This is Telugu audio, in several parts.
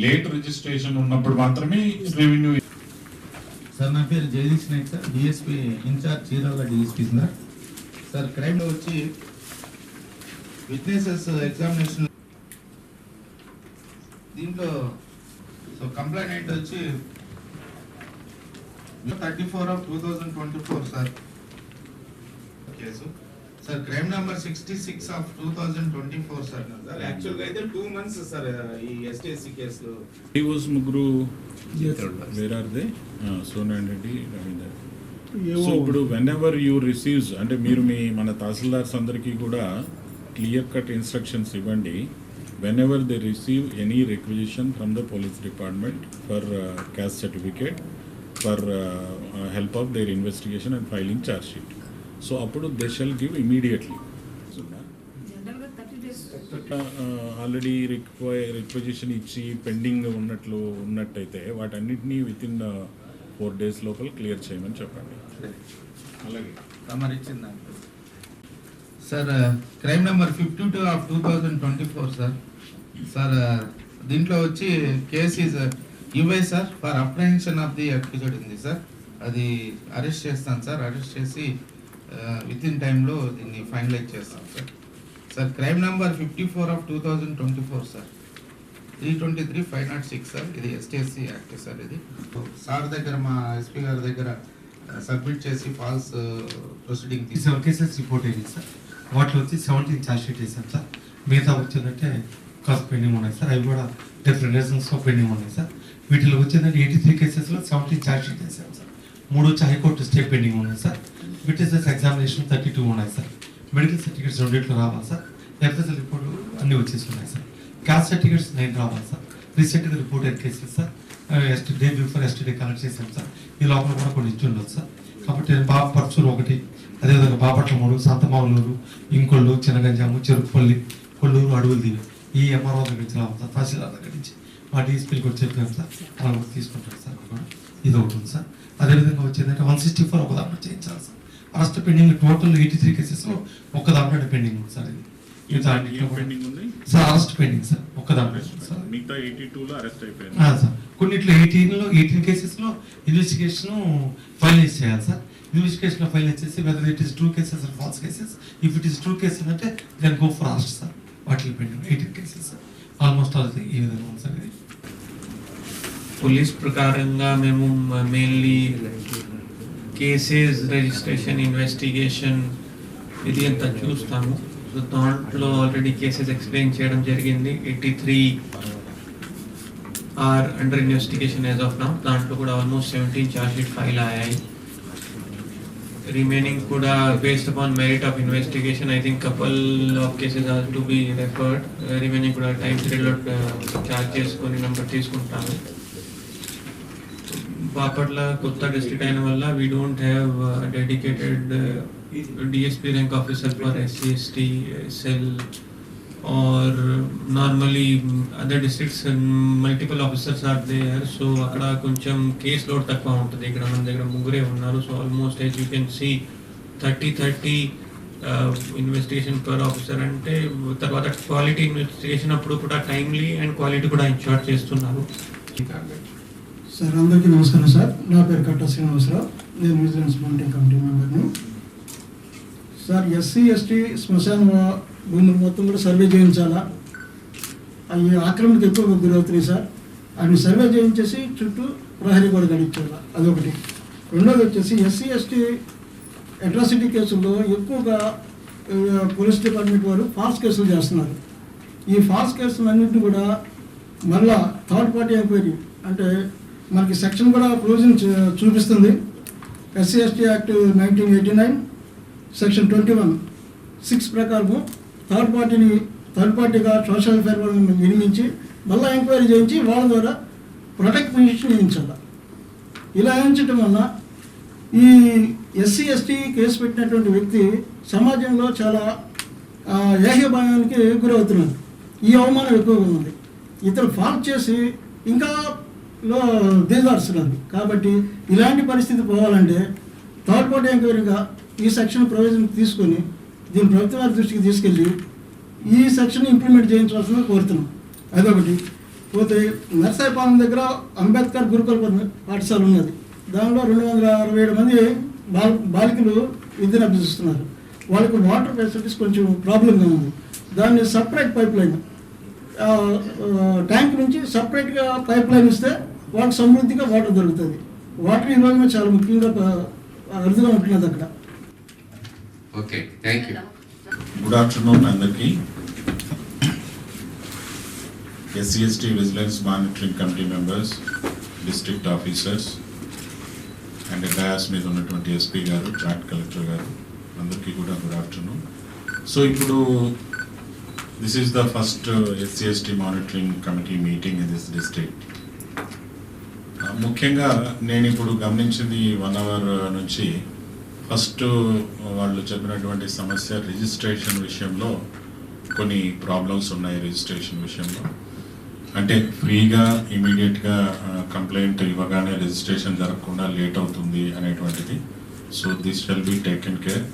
లేట్ రిజిస్ట్రేషన్ ఉన్నప్పుడు మాత్రమే రెవెన్యూ సార్ నా పేరు Jayadish Nayak sir. DSP incharge Chirala DSP sir. Sir క్రైమ్లో వచ్చి విట్నెసెస్ ఎగ్జామినేషన్ దీంట్లో సో కంప్లైంట్ వచ్చి thirty four of two thousand twenty four sir case. Sir crime number sixty six of two thousand twenty four sir sir యాక్చువల్గా అయితే టూ మంత్స్ సార్ ఈ ఎస్టీఎస్సీ కేసులో. వాజ్ ముగ్గురు వేర్ ఆర్ దే సోనారాయణ రెడ్డి రవీందర్ సో ఇప్పుడు వెన్ ఎవర్ యూ రిసీవ్స్ అంటే మీరు మీ మన తహసీల్దార్స్ అందరికీ కూడా క్లియర్ కట్ ఇన్స్ట్రక్షన్స్ ఇవ్వండి. Whenever they receive any requisition from the police department for caste certificate for help of their investigation and filing charge sheet so అప్పుడు they shall give immediately already రిక్వై requisition ఇచ్చి పెండింగ్ ఉన్నట్లు ఉన్నట్టయితే వాటన్నిటినీ విత్ ఇన్ ఫోర్ డేస్ లోపల క్లియర్ చేయమని చెప్పండి. అలాగే. Sir crime number fifty two of two thousand twenty four sir sir దీంట్లో వచ్చి case is UI sir for apprehension of the accused ఉంది సార్. అది అరెస్ట్ చేస్తాను సార్. అరెస్ట్ చేసి విత్ ఇన్ టైంలో దీన్ని ఫైనలైజ్ చేస్తాం sir sir crime number fifty four of two thousand twenty four sir three twenty three five not six sir ఇది ఎస్టీఎస్సీ యాక్ట్ సార్ ఇది. సార్ దగ్గర మా ఎస్పీ గారి దగ్గర సబ్మిట్ చేసి ఫాల్స్ ప్రొసీడింగ్ ఈ సెవెన్ కేసెస్ రిపోర్ట్ అయింది సార్ వాటిలో వచ్చి సెవెంటీన్ ఛార్జ్ షీట్ వేసాం సార్ మిగతా వచ్చిందంటే కాస్ట్ పెండింగ్ ఉన్నాయి సార్ అవి కూడా డిఫరెంట్ రీజన్స్లో పెండింగ్ ఉన్నాయి సార్ వీటిలో వచ్చిందంటే ఎయిటీ త్రీ కేసెస్లో సెవెంటీన్ ఛార్జ్ షీట్ వేసాం సార్ మూడు వచ్చి హైకోర్టు స్టే పెండింగ్ ఉన్నాయి sir witnesses examination thirty two ఉన్నాయి సార్ మెడికల్ సర్టిఫికేట్స్ రెండింటిలో రావాలి సార్ ఎఫ్ఎస్ఎల్ రిపోర్ట్ అన్ని వచ్చేసి ఉన్నాయి సార్ క్యాస్ట్ సర్టిఫికేట్స్ నైన్ రావాలి సార్ రీసెంట్గా రిపోర్ట్ ఎక్కేసి sir yesterday before yesterday collect చేసాం సార్ ఈ లోపల కూడా కొన్ని ఇచ్చి ఉండదు సార్ కాబట్టి బాబు పర్చూరు ఒకటి అదేవిధంగా బాపట్ల మూడు సంతమావులూరు ఇంకొళ్ళు చిన్నగంజాము చెరుకుపల్లి కొల్లూరు అడవులు దీవి ఈ ఎంఆర్ఓ దగ్గర నుంచి రావాలి సార్ తహసీల్దార్ దగ్గర నుంచి. మా డిఎస్పీకి వచ్చి చెప్పాము సార్ అలా తీసుకుంటాం తీసుకుంటారు సార్ ఇది ఒకటి ఉంది సార్ అదేవిధంగా వచ్చిందంటే వన్ సిక్స్టీ ఫోర్ ఒక దాంట్లో చేయించాలి sir arrest pending total eighty three కేసెస్లో ఒక దాంట్లో పెండింగ్ ఉంది సార్ ఇది. Pending sir arrest pending sir ఒక్క సార్ మిగతా ఎయిటీ టూలో అరెస్ట్ అయిపోయింది ఆ, సార్ కొన్నిట్లో ఎయిటీన్లో ఎయిటీన్ కేసెస్లో ఇన్వెస్టిగేషన్ ఫైనలైజ్ చేయాలి సార్ ఇన్వెస్టిగేషన్ ఫైనలైజ్ చేసి whether it is true cases or false cases if it is true cases అంటే then go for arrest sir వాటిలో పెట్టిన ఎయిటీన్ కేసెస్ ఆల్మోస్ట్ ఆల్ ఈ విధంగా ఉంది సార్ ఇది. పోలీస్ ప్రకారంగా మేము మెయిన్లీ కేసెస్ రిజిస్ట్రేషన్ ఇన్వెస్టిగేషన్ ఇది అంతా చూస్తాము. సో దాంట్లో ఆల్రెడీ కేసెస్ ఎక్స్ప్లెయిన్ చేయడం జరిగింది. Eighty three are under investigation as of now దాంట్లో కూడా ఆల్మోస్ట్ సెవెంటీన్ షీట్ ఫైల్ అయ్యాయి. రిమైనింగ్ కూడా based upon merit of investigation I think couple of cases are to be referred remaining కూడా టైం పీరియడ్లో ఛార్జ్ చేసుకొని నెంబర్ తీసుకుంటాను బాపట్ల కొత్త డిస్ట్రిక్ట్ అయిన వల్ల we don't have dedicated DSP rank officer for SC ST cell or normally other districts multiple officers are there so అక్కడ కొంచెం కేస్ లోడ్ తక్కువ ఉంటుంది. ఇక్కడ మన దగ్గర ముగ్గురే ఉన్నారు. So almost as you can see thirty thirty investigation per officer అంటే తర్వాత క్వాలిటీ ఇన్వెస్టిగేషన్ అప్పుడు కూడా టైమ్లీ అండ్ క్వాలిటీ కూడా ఇన్షార్ట్ చేస్తున్నారు. సార్ అందరికీ నమస్కారం సార్. నా పేరు కట్ట శ్రీనివాసరావు. నేను విజిలెన్స్ మానిటరింగ్ కమిటీ మెంబర్ని. సార్ ఎస్సీ ఎస్టీ శ్మశాన భూములు మొత్తం కూడా సర్వే చేయించాలా? అవి ఆక్రమణకు ఎక్కువగా గురవుతున్నాయి సార్. అవి సర్వే చేయించేసి చుట్టూ ప్రహరీ కూడా గడిచాలా అదొకటి. రెండోది వచ్చేసి ఎస్సీ ఎస్టీ అట్రాసిటీ కేసుల్లో ఎక్కువగా పోలీస్ డిపార్ట్మెంట్ వారు ఫాల్స్ కేసులు చేస్తున్నారు. ఈ ఫాల్స్ కేసులన్నింటినీ కూడా మళ్ళా థర్డ్ పార్టీ ఎంక్వైరీ అంటే మనకి సెక్షన్ కూడా ప్రొవిజన్ చూ- చూపిస్తుంది. SC ST act nineteen eighty nine section twenty one six ప్రకారము థర్డ్ పార్టీని థర్డ్ పార్టీగా సోషల్ వెల్ఫేర్ వాళ్ళని నిర్మించి మళ్ళీ ఎంక్వైరీ చేయించి వాళ్ళ ద్వారా ప్రొటెక్ట్ పొజిషన్ వేయించాలి. ఇలా వేయించడం వల్ల ఈ ఎస్సీ ఎస్టీ కేసు పెట్టినటువంటి వ్యక్తి సమాజంలో చాలా ఏహ్యభావానికి గురవుతున్నారు ఈ అవమానం ఎక్కువగా ఉంది. ఇతను ఫాల్ట్ చేసి ఇంకా లో దిగజారుస్తున్నారు. కాబట్టి ఇలాంటి పరిస్థితి పోవాలంటే థర్డ్ పార్టీ ఎంక్వైరీగా ఈ సెక్షన్ ప్రొవిజన్ తీసుకొని దీని ప్రభుత్వ వారి దృష్టికి తీసుకెళ్ళి ఈ సెక్షన్ ఇంప్లిమెంట్ చేయించవలసిందిగా కోరుతున్నాం. అదొకటి. పోతే నర్సాయిపాలెం దగ్గర అంబేద్కర్ గురుకుల పాఠశాల ఉన్నది. దానిలో రెండు వందల అరవై ఏడు మంది బాల బాలికలు విద్యను అభ్యసిస్తున్నారు. వాళ్ళకి వాటర్ ఫెసిలిటీస్ కొంచెం ప్రాబ్లంగా ఉంది. దాన్ని సపరేట్ పైప్ లైన్ ట్యాంక్ నుంచి సపరేట్గా పైప్ లైన్ ఇస్తే వాళ్ళకి సమృద్ధిగా వాటర్ దొరుకుతుంది. వాటర్ రోజున చాలా ముఖ్యంగా అరుదుగా ఉంటున్నది అక్కడ. Okay thank you good afternoon అందరికీ. SC ST vigilance monitoring committee members district officers and dais మీద ఉన్నటువంటి ఎస్పీ గారు జాయింట్ కలెక్టర్ గారు అందరికీ కూడా గుడ్ ఆఫ్టర్నూన్ సో ఇప్పుడు this is the first SC ST monitoring committee meeting in this district ముఖ్యంగా నేను ఇప్పుడు గమనించింది వన్ అవర్ నుంచి ఫస్ట్ వాళ్ళు చెప్పినటువంటి సమస్య రిజిస్ట్రేషన్ విషయంలో కొన్ని ప్రాబ్లమ్స్ ఉన్నాయి రిజిస్ట్రేషన్ విషయంలో. అంటే ఫ్రీగా ఇమీడియట్గా కంప్లైంట్ ఇవ్వగానే రిజిస్ట్రేషన్ జరగకుండా లేట్ అవుతుంది అనేటువంటిది. So this shall be taken care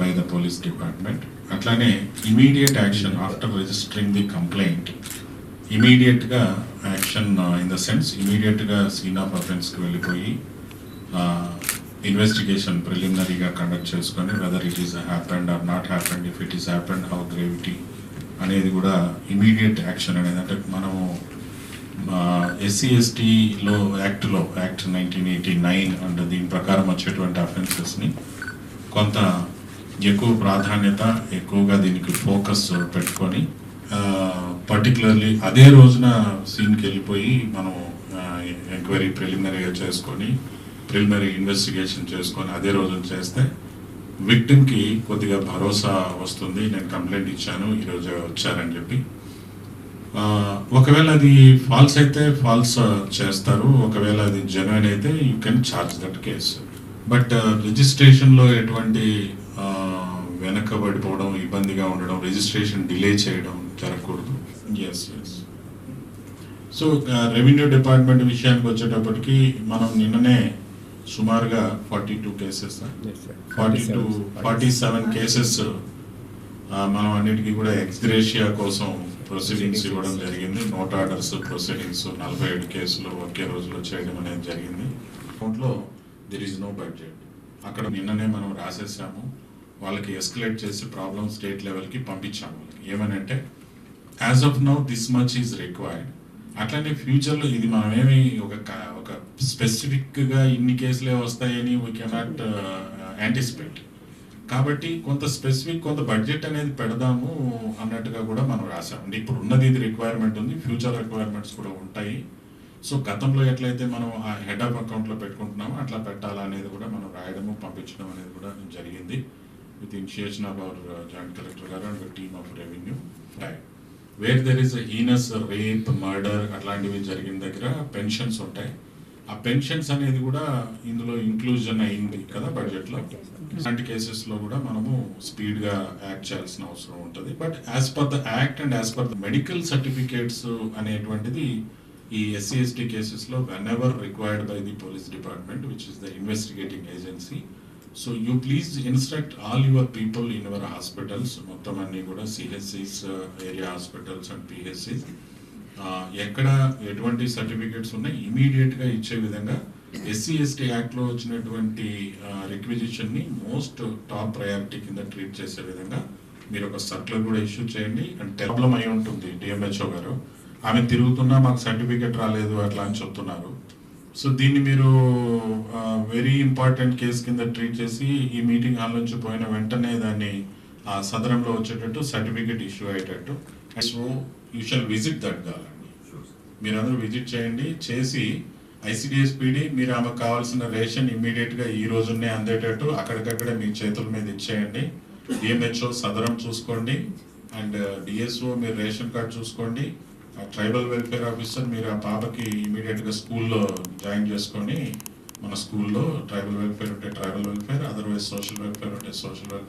by the police department అట్లానే immediate action after registering the complaint ఇమీడియట్గా యాక్షన్ ఇన్ ద సెన్స్ ఇమీడియట్గా సీన్ ఆఫ్ అఫెన్స్కి వెళ్ళిపోయి ఇన్వెస్టిగేషన్ ప్రిలిమినరీగా కండక్ట్ చేసుకొని whether it is happened or not happened if it is happened how gravity అనేది కూడా ఇమీడియట్ యాక్షన్ అనేది. అంటే మనము ఎస్సీ ఎస్టీలో యాక్ట్లో act nineteen eighty nine and దీని ప్రకారం వచ్చేటువంటి అఫెన్సెస్ని కొంత ఎక్కువ ప్రాధాన్యత ఎక్కువగా దీనికి ఫోకస్ పెట్టుకొని పర్టికులర్లీ అదే రోజున సీన్కి వెళ్ళిపోయి మనం ఎంక్వైరీ ప్రిలిమినరీగా చేసుకొని ప్రిలిమినరీ ఇన్వెస్టిగేషన్ చేసుకొని అదే రోజున చేస్తే విక్టిమ్కి కొద్దిగా భరోసా వస్తుంది. నేను కంప్లైంట్ ఇచ్చాను ఈరోజు వచ్చారని చెప్పి. ఒకవేళ అది ఫాల్స్ అయితే ఫాల్స్ చేస్తారు. ఒకవేళ అది జెన్యున్ అయితే you can charge that case. But రిజిస్ట్రేషన్లో ఎటువంటి వెనకబడిపోవడం ఇబ్బందిగా ఉండడం రిజిస్ట్రేషన్ డిలే చేయడం జరగకూడదు. Yes yes so revenue department విషయానికి వచ్చేటప్పటికి మనం నిన్ననే సుమారుగా forty two cases forty two forty seven cases. మనం అన్నిటికీ కూడా ఎక్స్గ్రేషియా కోసం ప్రొసీడింగ్స్ ఇవ్వడం జరిగింది. నోట్ ఆర్డర్స్ ప్రొసీడింగ్స్ నలభై ఏడు కేసులు ఒకే రోజులో చేయడం అనేది జరిగింది. అకౌంట్లో దిర్ ఈజ్ నో బడ్జెట్ అక్కడ నిన్ననే మనం రాసేసాము. వాళ్ళకి ఎస్కలేట్ చేసి ప్రాబ్లమ్ స్టేట్ లెవెల్కి పంపించాము. వాళ్ళకి ఏమని అంటే as of now this much is required అట్లనే ఫ్యూచర్లో ఇది మనమేమి ఒక ఒక స్పెసిఫిక్గా ఇన్ని కేసులే వస్తాయని వీ కెనాట్ యాంటిసిపేట్ కాబట్టి కొంత స్పెసిఫిక్ కొంత బడ్జెట్ అనేది పెడదాము అన్నట్టుగా కూడా మనం రాసాం ఇప్పుడు ఉన్నది ఇది రిక్వైర్మెంట్ ఉంది ఫ్యూచర్ రిక్వైర్మెంట్స్ కూడా ఉంటాయి. సో గతంలో ఎట్లయితే మనం ఆ హెడ్ ఆఫ్ అకౌంట్లో పెట్టుకుంటున్నామో అట్లా పెట్టాలా అనేది కూడా మనం రాయడము పంపించడం అనేది కూడా జరిగింది. With initiation of our joint collector గారు and team of revenue where there is heinous rape murder అట్లాంటివి జరిగిన దగ్గర పెన్షన్స్ ఉంటాయి. ఆ పెన్షన్స్ అనేది కూడా ఇందులో ఇంక్లూజన్ అయింది కదా బడ్జెట్లో ఇలాంటి కేసెస్లో కూడా మనము స్పీడ్గా యాక్ట్ చేయాల్సిన అవసరం ఉంటుంది. But as per the act and as per the medical certificates అనేటువంటిది ఈ ఎస్సీ ఎస్టీ కేసెస్లో whenever required by the police department which is the investigating agency so you please instruct all your people in your hospitals మొత్తం అన్ని కూడా సిహెచ్సిస్ ఏరియా హాస్పిటల్స్ అండ్ పిహెచ్సిస్ ఎక్కడ ఎటువంటి సర్టిఫికేట్స్ ఉన్నాయి ఇమీడియట్గా ఇచ్చే విధంగా ఎస్సీ ఎస్టీ యాక్ట్లో వచ్చినటువంటి రిక్విజిషన్ని మోస్ట్ టాప్ ప్రయారిటీ కింద ట్రీట్ చేసే విధంగా మీరు ఒక సర్కులర్ కూడా ఇష్యూ చేయండి. అండ్ ప్రాబ్లం అయి ఉంటుంది డిఎంహెచ్ఓ గారు. ఆమె తిరుగుతున్నా మాకు సర్టిఫికేట్ రాలేదు అట్లా అని చెప్తున్నారు. సో దీన్ని మీరు వెరీ ఇంపార్టెంట్ కేసు కింద ట్రీట్ చేసి ఈ మీటింగ్ హాల్ నుంచి పోయిన వెంటనే దాన్ని ఆ సదరంలో వచ్చేటట్టు సర్టిఫికేట్ ఇష్యూ అయ్యేటట్టు. So you shall visit that కావాలండి మీరందరూ విజిట్ చేయండి. చేసి ఐసిడిఎస్ పీడి మీరు ఆమెకు కావాల్సిన రేషన్ ఇమ్మీడియట్గా ఈ రోజునే అందేటట్టు అక్కడికక్కడే మీ చేతుల మీద ఇచ్చేయండి. డిఎంహెచ్ఓ సదరం చూసుకోండి. అండ్ డిఎస్ఓ మీరు రేషన్ కార్డ్ చూసుకోండి. ట్రైబల్ వెల్ఫేర్ ఆఫీసర్ మీరు ఆ పాపకి ఇమీడియట్గా స్కూల్లో జాయిన్ చేసుకొని మన స్కూల్లో ట్రైబల్ వెల్ఫేర్ ఉంటే tribal welfare otherwise social welfare ఉంటే సోషల్ వెల్ఫేర్